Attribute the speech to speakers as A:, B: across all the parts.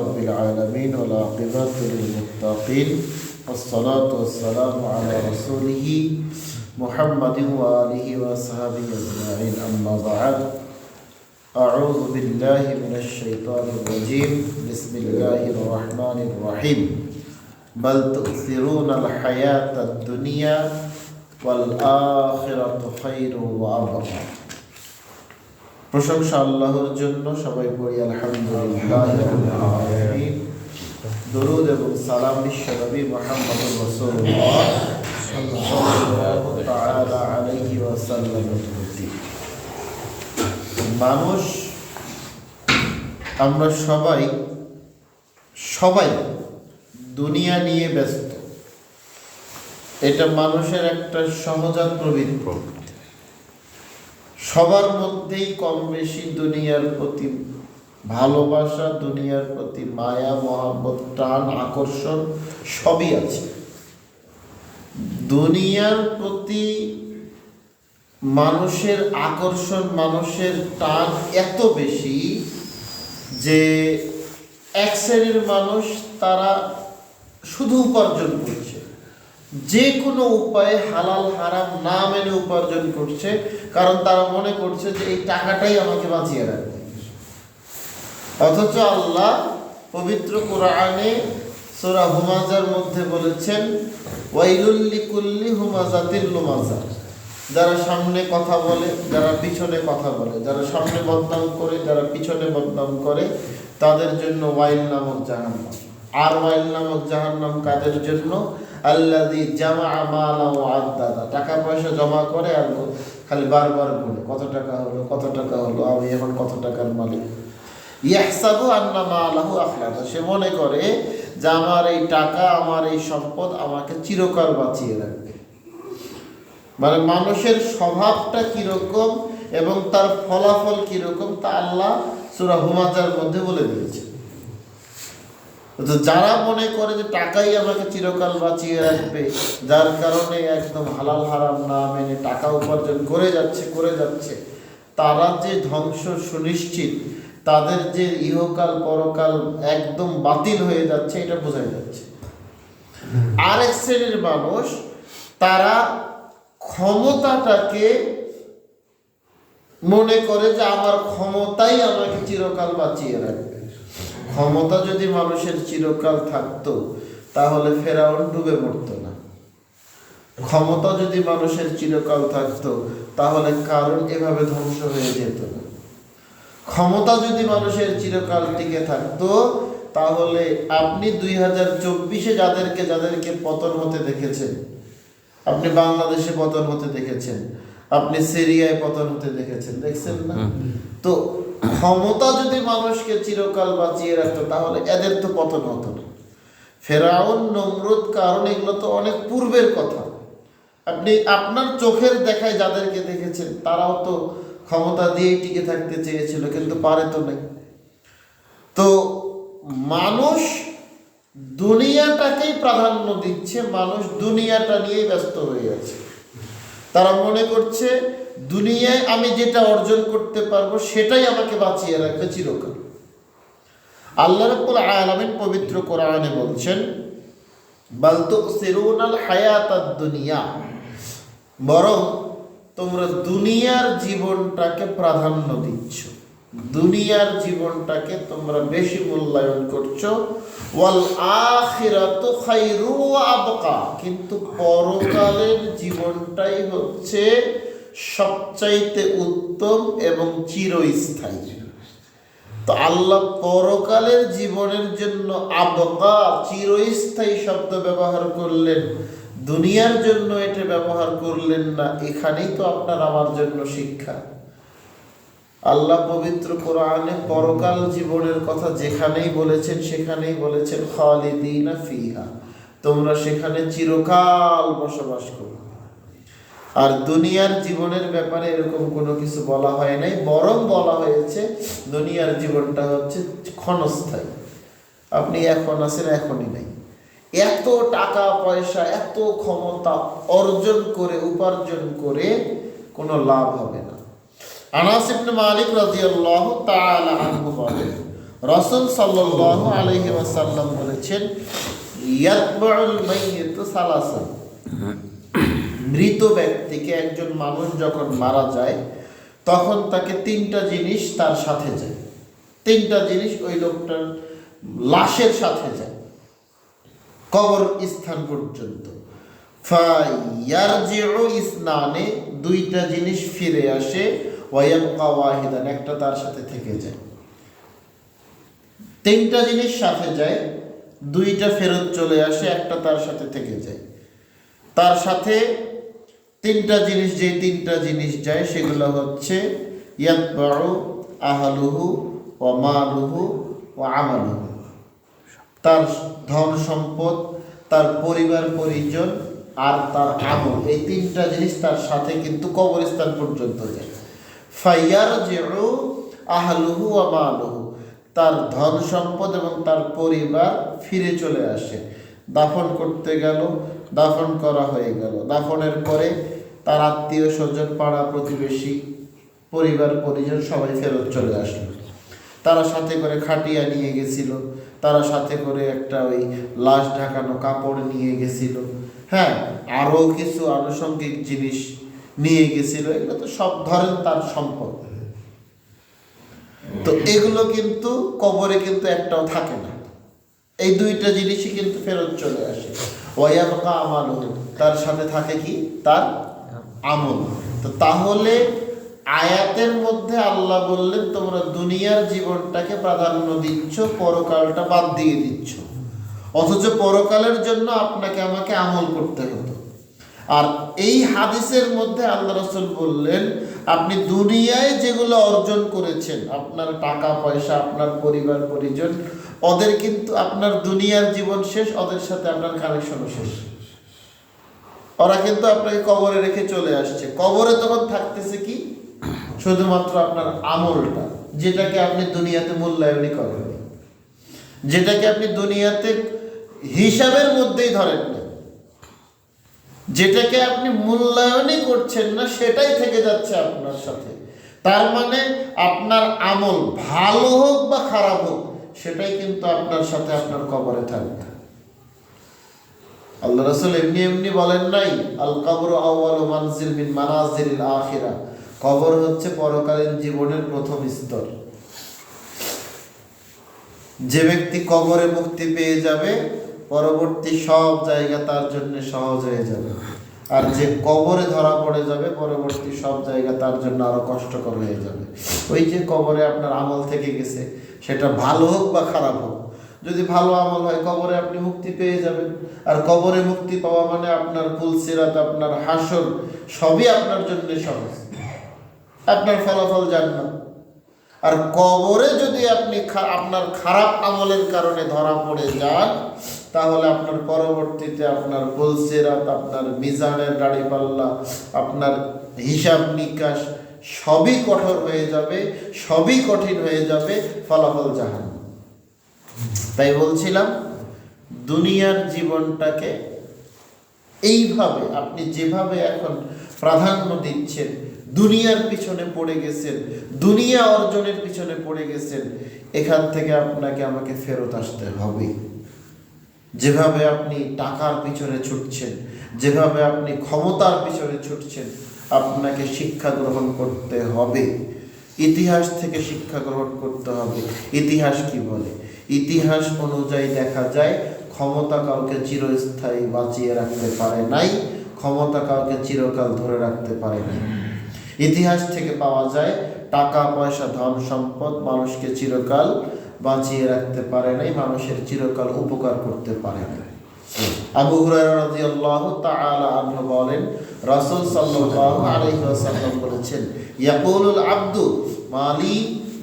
A: رب العالمين والعاقبة للمتقين والصلاة والسلام على رسوله محمد وآله وصحبه أجمعين. أما بعد أعوذ بالله من الشيطان الرجيم. بسم الله الرحمن الرحيم. بل تؤثرون الحياة الدنيا والآخرة خير وأبقى. প্রশংসা আল্লাহর জন্য সবাই পড়ি, আলহামদুলিল্লাহ এবং মানুষ, আমরা সবাই সবাই দুনিয়া নিয়ে ব্যস্ত। এটা মানুষের একটা সহজাত প্রবৃত্তি। সবার মধ্যেই কম বেশি দুনিয়ার প্রতি ভালোবাসা, দুনিয়ার প্রতি মায়া, মহাব্বত, টান, আকর্ষণ সবই আছে। দুনিয়ার প্রতি মানুষের আকর্ষণ, মানুষের টান এত বেশি যে এক শ্রেণির মানুষ তারা শুধু উপার্জন করছে। যে কোনো উপায়ে হালাল, হারাম না মেনে উপার্জন করছে, কারণ তারা মনে করছে যে এই টাকাটাই আমাকে বাঁচিয়ে রাখবে। অথচ আল্লাহ পবিত্র কোরআনে সোরা হুমাজার মধ্যে বলেছেন ওয়াইলুল্লি কুল্লি লুমাজা। যারা সামনে কথা বলে, যারা পিছনে কথা বলে, যারা সামনে বদনাম করে, যারা পিছনে বদনাম করে, তাদের জন্য ওয়াইল নামক জাহান্নাম। আর ওয়াইল নামক জাহান্নাম কাদের জন্য? আল্লাদি জামা মালা ও আদাদা। টাকা পয়সা জমা করে আর খালি বারবার বলে, কত টাকা হলো, কত টাকা হলো, আমি এখন কত টাকার মালিক? ইয়াহসাবু আন্না মালাহু আখলাদা। সে মনে করে যে আমার এই টাকা, আমার এই সম্পদ আমাকে চিরকাল বাঁচিয়ে রাখবে। মানে মানুষের স্বভাবটা কীরকম এবং তার ফলাফল কীরকম তা আল্লাহ সুরা হুমাজার মধ্যে বলে দিয়েছে তো যারা মনে করে যে টাকাই আমাকে চিরকাল বাঁচিয়ে রাখবে, যার কারণে একদম হালাল হারাম না মেনে টাকা উপার্জন করে যাচ্ছে করে যাচ্ছে, তারা যে ধ্বংস সুনিশ্চিত, তাদের যে ইহকাল পরকাল একদম বাতিল হয়ে যাচ্ছে, এটা বোঝা যাচ্ছে। আরেক শ্রেণির মানুষ, তারা ক্ষমতাটাকে মনে করে যে আমার ক্ষমতাই আমাকে চিরকাল বাঁচিয়ে রাখবে। ক্ষমতা যদি মানুষের চিরকাল থাকতো তাহলে ফেরাউন ডুবে পড়তো না। ক্ষমতা যদি মানুষের চিরকাল থাকতো তাহলে কারণ এভাবে ধ্বংস হয়ে যেত না। ক্ষমতা যদি মানুষের চিরকাল টিকে থাকতো তাহলে আপনি দুই হাজার চব্বিশে যাদেরকে যাদেরকে পতন হতে দেখেছেন আপনি বাংলাদেশে পতন হতে দেখেছেন আপনি সিরিয়ায় পতন হতে দেখেছেন দেখছেন না? তো ক্ষমতা যদি মানুষকে চিরকাল বাঁচিয়ে রাখতো, তাহলে এদের তো পতন হতো না। ফেরাউন, নমরুদ, কারণ এগুলো তো অনেক পূর্বের কথা। আপনি আপনার চোখের দেখায় যাদেরকে দেখেছেন, তারাও তো ক্ষমতা দিয়েই টিকে থাকতে চেয়েছিল, কিন্তু পারে তো নাই। তো মানুষ দুনিয়াটাকেই প্রাধান্য দিচ্ছে, মানুষ দুনিয়াটা নিয়েই ব্যস্ত হয়ে আছে। তারা মনে করছে দুনিয়ায় আমি যেটা অর্জন করতে পারব, সেটাই আমাকে বাঁচিয়ে রাখবে চিরকাল। আল্লাহ রাব্বুল আলামিন পবিত্র কোরআনে বলছেন, বাল তুসিরুনাল হায়াতাদ দুনিয়া বরং তোমরা দুনিয়ার জীবনটাকে প্রাধান্য দিচ্ছ। দুনিয়ার জীবনটাকে তোমরা বেশি মূল্যায়ন করছ। ওয়াল আখিরাতু ওয়া আবকা। কিন্তু পরকালের জীবনটাই হচ্ছে সবচাইতে উত্তম এবং চিরস্থায়ী। তো আল্লাহ পরকালের জীবনের জন্য আবকা চিরস্থায়ী শব্দ ব্যবহার করলেন। দুনিয়ার জন্য এটা ব্যবহার করলেন না, এখানেই তো আপনার আমার জন্য শিক্ষা। আল্লাহ পবিত্র কোরআনে পরকাল জীবনের কথা যেখানেই বলেছেন, সেখানেই বলেছেন, খালিদিনা ফিহা। তোমরা সেখানে চিরকাল বসবাস করো। আর দুনিয়ার জীবনের ব্যাপারে এরকম কোনো কিছু বলা হয় নাই, বরং বলা হয়েছে দুনিয়ার জীবনটা হচ্ছে ক্ষণস্থায়ী। আপনি এখন আছেন, এখনই নাই। এত টাকা, পয়সা, এত ক্ষমতা অর্জন করে, উপার্জন করে কোনো লাভ হবে না। আনাস ইবনে মালিক রাদিয়াল্লাহু তাআলা আনহু বলেন, রসুল সাল্লাল্লাহু আলাইহি ওয়াসাল্লাম বলেছেন, ইয়াতবাউল মাইয়িত সালাসান। মৃত ব্যক্তিকে একজন মানুষ যখন মারা যায়, তখন তাকে তিনটা জিনিস তার সাথে যায়। তিনটা জিনিস ওই লোকটার লাশের সাথে যায়। কবর স্থান পর্যন্ত। ইসনানে দুইটা জিনিস ফিরে আসে, ওয়ায়াবকা ওয়াহিদান, একটা তার সাথে থেকে যায়। তিনটা জিনিস সাথে যায়, দুইটা ফেরত চলে আসে, একটা তার সাথে থেকে যায়। তার সাথে তিনটা জিনিস যে তিনটা জিনিস যায়, সেগুলো হচ্ছে আহালুহু ও মালুহু ও আমালুহু। তার ধন সম্পদ, তার পরিবার, পরিজন আর তার আমল, এই তিনটা জিনিস তার সাথে কিন্তু কবরস্থান পর্যন্ত যায়। ফাইয়ার জেরু আহলুহু ও মালুহু। তার ধন সম্পদ এবং তার পরিবার ফিরে চলে আসে। দাফন করতে গেল, দাফন করা হয়ে গেল। দাফনের পরে তার আত্মীয় স্বজন, পাড়া প্রতিবেশী, পরিবার, পরিজন সবাই ফেরত চলে আসলো। তারা সাথে করে খাটিয়া নিয়ে গেছিল। তারা সাথে করে একটা ওই লাশ ঢাকানো কাপড় নিয়ে গেছিল। হ্যাঁ আরও কিছু আনুষঙ্গিক জিনিস নিয়ে গেছিল। এগুলো তো সব ধরেন তার সম্পদ। তো এগুলো কিন্তু কবরে কিন্তু একটাও থাকে না। এই দুইটা জিনিসই কিন্তু ফেরত চলে আসে। ওয়াবকা আমাল তার সাথে থাকে কি? তার আমল। তো তাহলে আয়াতের মধ্যে আল্লাহ বললেন, তোমরা দুনিয়ার জীবনটাকে প্রাধান্য দিচ্ছ, পরকালটা বাদ দিয়ে দিচ্ছ। অথচ পরকালের জন্য আপনাকে আমাকে আমল করতে হতো। আর এই হাদিসের মধ্যে আল্লাহ রসুল বললেন, আপনি দুনিয়ায় যেগুলো অর্জন করেছেন, আপনার টাকা পয়সা, আপনার পরিবার, পরিজন ওদের কিন্তু আপনার দুনিয়ার জীবন শেষ, ওদের সাথে আপনার কানেকশনও শেষ। ওরা কিন্তু আপনাকে কবরে রেখে চলে আসছে। কবরে তখন থাকতেছে কি? শুধুমাত্র আপনার আমলটা, যেটাকে আপনি দুনিয়াতে মূল্যায়নই করেন যেটাকে আপনি দুনিয়াতে হিসাবের মধ্যেই ধরেন না। যেটাকে আপনি মূল্যায়নই করছেন না, সেটাই থেকে যাচ্ছে আপনার সাথে। তার মানে আপনার আমল ভালো হোক বা খারাপ হোক সেটাই কিন্তু আপনার সাথে আপনার কবরে থাকবে। আল্লাহ রসুল এমনি এমনি বলেন নাই আল কবর আউয়াল মানজিল মিন মানাজিল আখিরা। কবর হচ্ছে পরকালীন জীবনের প্রথম স্তর। যে ব্যক্তি কবরে মুক্তি পেয়ে যাবে, পরবর্তী সব জায়গা তার জন্য সহজ হয়ে যাবে। আর যে কবরে ধরা পড়ে যাবে, পরবর্তী সব জায়গা তার জন্য আরও কষ্টকর হয়ে যাবে। ওই যে কবরে আপনার আমল থেকে গেছে সেটা ভালো হোক বা খারাপ হোক। যদি ভালো আমল হয়, কবরে আপনি মুক্তি পেয়ে যাবেন। আর কবরে মুক্তি পাওয়া মানে আপনার ফুলসিরাত আপনার হাসর, সবই আপনার জন্য সহজ। আপনার ফলাফল জান্নাত। আর কবরে যদি আপনি আপনার খারাপ আমলের কারণে ধরা পড়ে যান, তাহলে আপনার পরবর্তীতে আপনার পুলসিরাত আপনার মিজানের গাড়ি পাল্লা, আপনার হিসাব নিকাশ সবই কঠোর হয়ে যাবে, সবই কঠিন হয়ে যাবে, ফলাফল জাহান। তাই বলছিলাম, দুনিয়ার জীবনটাকে এইভাবে, আপনি যেভাবে এখন প্রাধান্য দিচ্ছেন, দুনিয়ার পিছনে পড়ে গেছেন, দুনিয়া অর্জনের পিছনে পড়ে গেছেন, এখান থেকে আপনাকে আমাকে ফেরত আসতে হবে। যেভাবে আপনি টাকার পিছনে ছুটছেন, যেভাবে আপনি ক্ষমতার পিছনে ছুটছেন আপনাকে শিক্ষা গ্রহণ করতে হবে। ইতিহাস থেকে শিক্ষা গ্রহণ করতে হবে। ইতিহাস কি বলে? ইতিহাস অনুযায়ী দেখা যায়, ক্ষমতা কাউকে চিরস্থায়ী বাঁচিয়ে রাখতে পারে নাই, ক্ষমতা কাউকে চিরকাল ধরে রাখতে পারে নাই। ইতিহাস থেকে পাওয়া যায়, টাকা, পয়সা, ধন, সম্পদ মানুষকে চিরকাল বাঁচিয়ে রাখতে পারে নাই, মানুষের চিরকাল উপকার করতে পারে নাই। আবু তাআলা আনহু বলেন, রাসূল সাল্লাল্লাহু আলাইহি ওয়াসাল্লাম বলেছেন, ইয়াকুলুল আব্দু মালি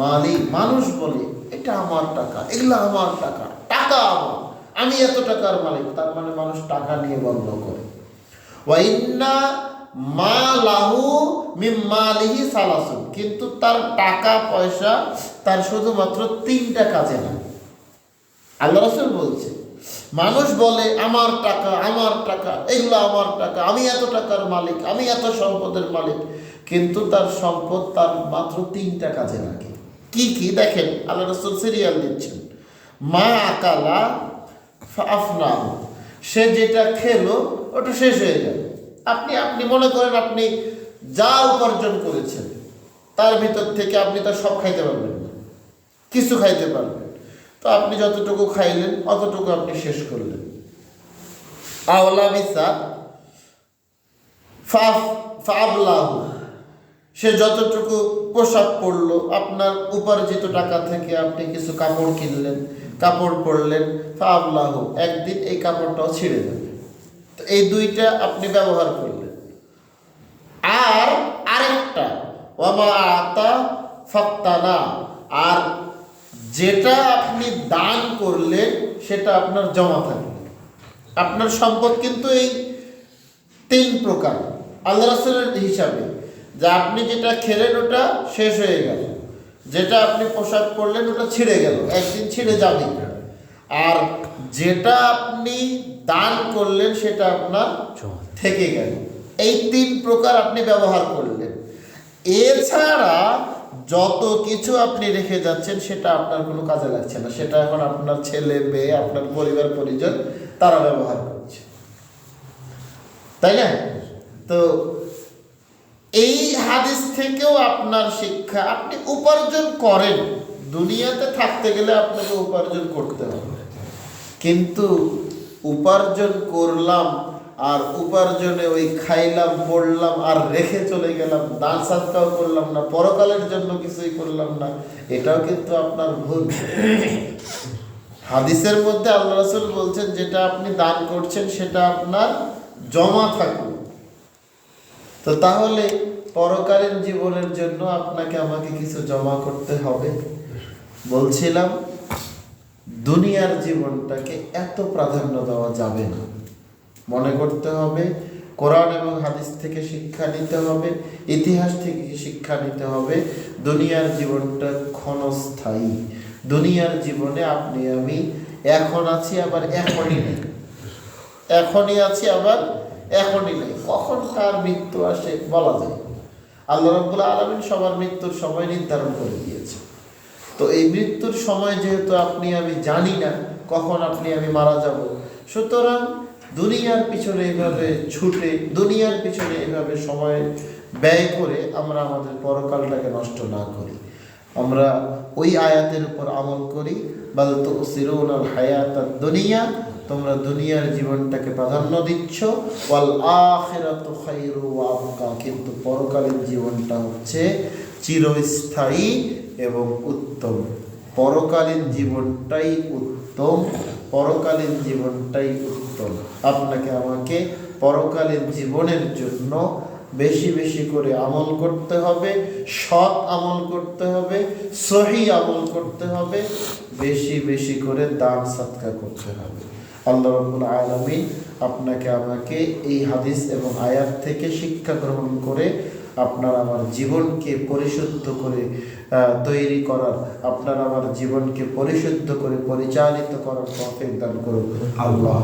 A: মালি মানুষ বলে, এটা আমার টাকা, এগুলো আমার টাকা টাকা আমার, আমি এত টাকার মালিক, তার মানে মানুষ টাকা নিয়ে বন্ধ করে। ওয়াইন্না মা লাহু মিম্মালিহি সালাসুন, কিন্তু তার টাকা, পয়সা তার শুধুমাত্র তিনটা কাজে না আল্লাহ রসুল বলছে মানুষ বলে, আমার টাকা আমার টাকা, এগুলো আমার টাকা, আমি এত টাকার মালিক, আমি এত সম্পদের মালিক। কিন্তু তার সম্পদ তার মাত্র তিনটা কাজে লাগে। কি কি? দেখেন, আল্লাহ রসুল সিরিয়াল দিচ্ছেন। মা আকালা আফনা সে যেটা খেলো, ওটা শেষ হয়ে গেল। আপনি আপনি মনে করেন আপনি যা উপার্জন করেছেন, তার ভিতর থেকে আপনি তো সব খাইতে পারবেন কিছু খাইতে পারবেন আপনি যতটুকু খাইলেন, অতটুকু আপনি শেষ করলেন। আওলা বিসা ফাফ ফাবলাহু, সে যতটুকু পোশাক পরলো, আপনার উপার্জিত টাকা থেকে আপনি কিছু কাপড় কিনলেন, কাপড় পরলেন, ফাবলাহু, একদিন এই কাপড়টাও ছিঁড়ে যাবে। তো এই দুইটা আপনি ব্যবহার করলেন। আর আরেকটা ওয়ামা আতা ফাত্তানা আর যেটা আপনি দান করলেন সেটা আপনার জমা থাকবে। আপনার সম্পদ কিন্তু এই তিন প্রকার। আল্লাহ রাসূলের হিসাবে যে আপনি যেটা খেলেন ওটা শেষ হয়ে গেল। যেটা আপনি পোশাক পরলেন ওটা ছিঁড়ে গেল একদিন ছিঁড়ে যাবে আর যেটা আপনি দান করলেন সেটা আপনার থেকে গেল। এই তিন প্রকার আপনি ব্যবহার করলেন। এছাড়া যত কিছু আপনি রেখে যাচ্ছেন, সেটা আপনার কোনো কাজে লাগছে না। সেটা এখন আপনার ছেলে, মেয়ে, আপনার পরিবার, পরিজন, তারা ব্যবহার করছে। তাই না? তো এই হাদিস থেকেও আপনার শিক্ষা, আপনি উপার্জন করেন। দুনিয়াতে থাকতে গেলে আপনাকে উপার্জন করতে হবে। কিন্তু উপার্জন করলাম আর উপার্জনে ওই খাইলাম পড়লাম আর রেখে চলে গেলাম, দান সাদকাও করলাম না, পরকালের জন্য কিছুই করলাম না, এটাও কিন্তু আপনার ভুল। হাদিসের মধ্যে আল্লাহ রাসূল বলছেন, যেটা আপনি দান করছেন, সেটা আপনার জমা থাকুক। তো তাহলে পরকালীন জীবনের জন্য আপনাকে আমাকে কিছু জমা করতে হবে। বলছিলাম, দুনিয়ার জীবনটাকে এত প্রাধান্য দেওয়া যাবে না। মনে করতে হবে। কোরআন এবং হাদিস থেকে শিক্ষা নিতে হবে, ইতিহাস থেকে শিক্ষা নিতে হবে। দুনিয়ার জীবনটা ক্ষণস্থায়ী। দুনিয়ার জীবনে আপনি, আমি এখন আছি, আবার এখনই নেই। এখনই আছি, আবার এখনই নেই। কখন কার মৃত্যু আসে বলা যায়। আল্লাহ রব্বুল আলমিন সবার মৃত্যুর সময় নির্ধারণ করে দিয়েছে। তো এই মৃত্যুর সময় যেহেতু আপনি, আমি জানি না কখন আপনি, আমি মারা যাব। সুতরাং দুনিয়ার পিছনে এভাবে ছুটে, দুনিয়ার পিছনে এভাবে সময় ব্যয় করে আমরা আমাদের পরকালটাকে নষ্ট না করি। আমরা ওই আয়াতের উপর আমল করি, বাল তো সিরুনাল হায়াত দুনিয়া তোমরা দুনিয়ার জীবনটাকে প্রাধান্য দিচ্ছ, ওয়াল আখিরাতু খায়রু ওয়া কিন্তু পরকালীন জীবনটা হচ্ছে চিরস্থায়ী এবং উত্তম। পরকালীন জীবনটাই উত্তম পরকালীন জীবনটাই উত্তম। আপনাকে আমাকে পরকালীন জীবনের জন্য বেশি বেশি করে আমল করতে হবে, সৎ আমল করতে হবে, সহি আমল করতে হবে, বেশি বেশি করে দান সৎকা করতে হবে। আল্লাহ রব্বুল আলমিন আপনাকে আমাকে এই হাদিস এবং আয়াত থেকে শিক্ষা গ্রহণ করে আপনার আমার জীবনকে পরিশুদ্ধ করে তৈরি করার, আপনার আমার জীবনকে পরিশুদ্ধ করে, পরিচালিত করার পথে দান করুন। আল্লাহ